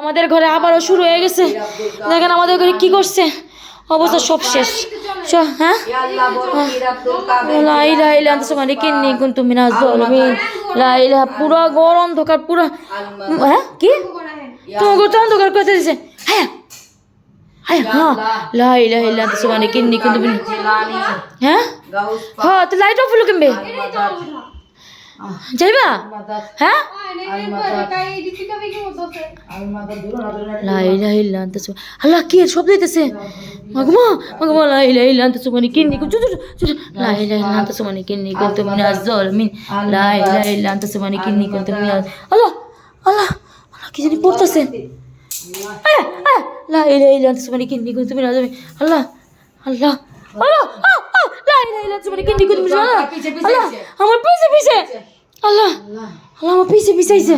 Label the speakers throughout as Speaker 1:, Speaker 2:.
Speaker 1: আমাদের ঘরে আবারও শুরু হয়ে গেছে। দেখেন আমাদের ঘরে কি করছে? অবস্থা সব শেষ। হ্যাঁ? লাইলা ইলা মানে গরম ধোকার পুরা হ্যাঁ? কি? তোমাকে তো অন্ধকার করে দিছে। হ্যাঁ হ্যাঁ হ্যাঁ। লা ইলাহা ইল্লা আনতা সুবহানাকা ইন্নী কুনতু মিনাজ হ্যাঁ? হ্যাঁ তো লাইট অফ হলো কেমবে? যাইবা? হ্যাঁ? লা ইলাহা ইল্লা আনতা সুবহান আল্লাহ কি শব্দ হইতেছে? মাগমা মাগমা লা ইলাহা ইল্লা আনতা সুবহানাকা ইন্নী কুনতু লা ইলাহা ইল্লা আনতা সুবহানাকা ইন্নী কুনতু মিনাজ জালিমিন লা ইলাহা ইল্লা আনতা সুবহানাকা ইন্নী কুনতু মিনাজ আল্লাহ আল্লাহ আল্লাহ কি জানি পড়তেছে। লা ইলাহা ইল্লা আনতা সুবহানাকা ইন্নী কুনতু মিনাজ জালিমিন আল্লাহ আল্লাহ আল্লাহ লা ইলাহা ইল্লা আনতা সুবহানাকা ইন্নী কুনতু মিনাজ জালিমিন আল্লাহ আমার পিছে পিছে আল্লাহ আল্লাহ আমার পিছে পিছে আইছে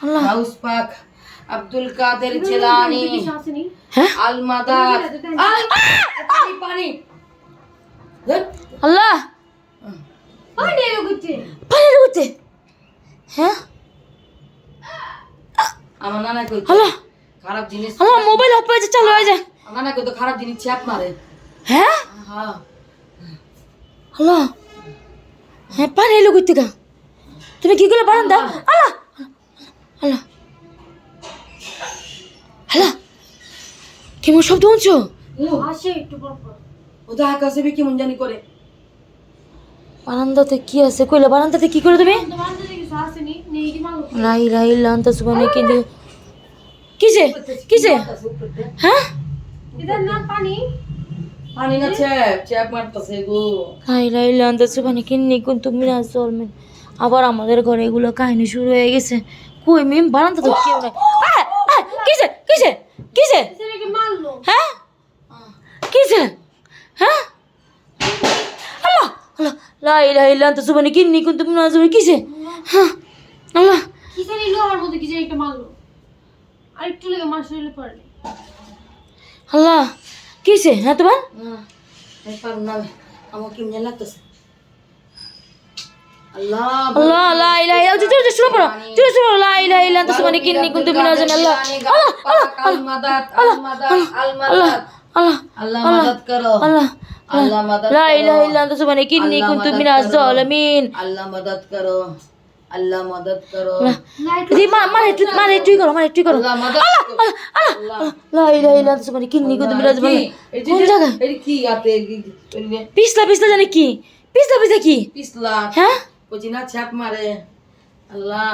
Speaker 1: আল্লাহ
Speaker 2: হাউস পাক আব্দুল কাদের জেলানি
Speaker 1: হ্যাঁ
Speaker 2: আল পানি পানি
Speaker 1: হ্যাঁ
Speaker 2: আমার নানা কই
Speaker 1: আল্লাহ
Speaker 2: খারাপ জিনিস
Speaker 1: আল্লাহ মোবাইল অফ হয়ে যায় চালু হয়ে যায়
Speaker 2: আমার নানা কই তো খারাপ জিনিস চাপ মারে।
Speaker 1: হ্যাঁ?
Speaker 2: হ্যাঁ।
Speaker 1: আল্লাহ। হ্যাঁ পানি এলো কই থেকে। তুমি কি করলে বারান্দা? আল্লাহ। আল্লাহ। আল্লাহ। কেমন শব্দ শুনছো?
Speaker 2: ও তো আকাশে বি কেমন জানি করে।
Speaker 1: বারান্দাতে কি আছে? কইলে বারান্দাতে কি করে তুমি? লাই লাই লান্তা সুবানে কিন্তু কিসে? কিসে? হ্যাঁ?
Speaker 2: ইদার না পানি। পানি না গো।
Speaker 1: পানি কিন্নি কোন তুমি না আবার আমাদের ঘরে এগুলো কাহিনী শুরু হয়ে গেছে। কই মিম বারান্দা তো কেউ নাই। কিসে কিসে কিসে? হ্যাঁ? কিসে? হ্যাঁ? আল্লাহ আল্লাহ লা কিসে? হ্যাঁ আল্লাহ। মধ্যে
Speaker 2: একটা মারলো? আর একটু লেগে মাস হইলে পড়লে আল্লাহ
Speaker 1: কিসে হ্যাঁ তোমার পারো আল্লাহ লা
Speaker 2: করো আল্লাহ মদত করো।
Speaker 1: রিমা আমার একটু মা একটুই করো। আমার একটুই করো
Speaker 2: আল্লাহ মদত
Speaker 1: লা ইলাহা ইল্লাল্লাহ মানে কি নিগো তুমি মানে? কোন জায়গা?
Speaker 2: কি আতে
Speaker 1: পিছলা পিছলা জানি কি? পিছলা পিছলা কি?
Speaker 2: পিছলা।
Speaker 1: হ্যাঁ?
Speaker 2: কোজিনা ছাপ মারে। আল্লাহ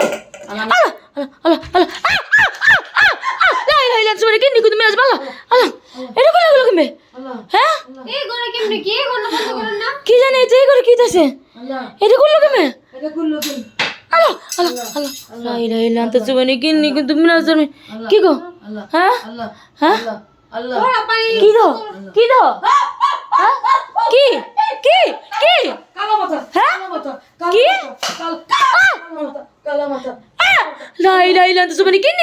Speaker 2: আল্লাহ
Speaker 1: আল্লাহ আল্লাহ মানে কি নিগো এটা হ্যাঁ? কি? করল কেমন
Speaker 2: কি জানি কি
Speaker 1: আলো আলো আলো লাই লাই লান্ত জীবনে মানে কিন্নি কিন্তু মিনাজ জন্মে কি গো? হ্যাঁ? হ্যাঁ? কি গো? কি গো? হ্যাঁ? কি? কি? কি? হ্যাঁ? কি? লাই লাই লান্ত জীবনে মানে কিন্নি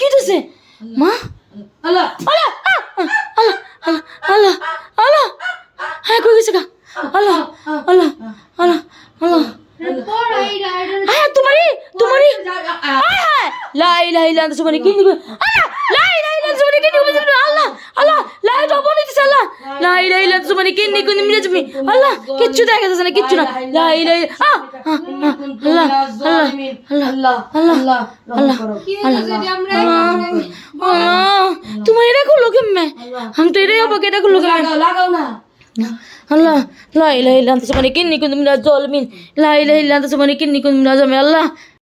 Speaker 1: কিন্তু মা
Speaker 2: আল্লাহ
Speaker 1: আল্লাহ আল্লাহ। আল্লাহ আল্লাহ আল্লাহ। হ্যাঁ কই গেছে গা? আল্লাহ আল্লাহ আল্লাহ আল্লাহ। হ্যাঁ তোমারই তোমারই। হ্যাঁ। লাই লাই লাই তোমার কি নিবে? লাই লাই লাই তোমার কি নিবে? আল্লাহ আল্লাহ লাই তো বলি দিছ, আল্লাহ। লাই লাই লাই তোমার কি নিবে নিবে তুমি আল্লাহ, কিচ্ছু দেখা যাচ্ছে না, কিচ্ছু না। লাই
Speaker 2: লাই
Speaker 1: আ তোমার এটা খুলো কেমনে আমি তো এটাই অবাক এটা খুলো কেমনে আল্লাহ লাই লাই লান্তা সমানে কিন্নি কুন্দুম রাজ জলমিন লাই লাই লান্তা কিন্নি কুন্দুম রাজ আল্লাহ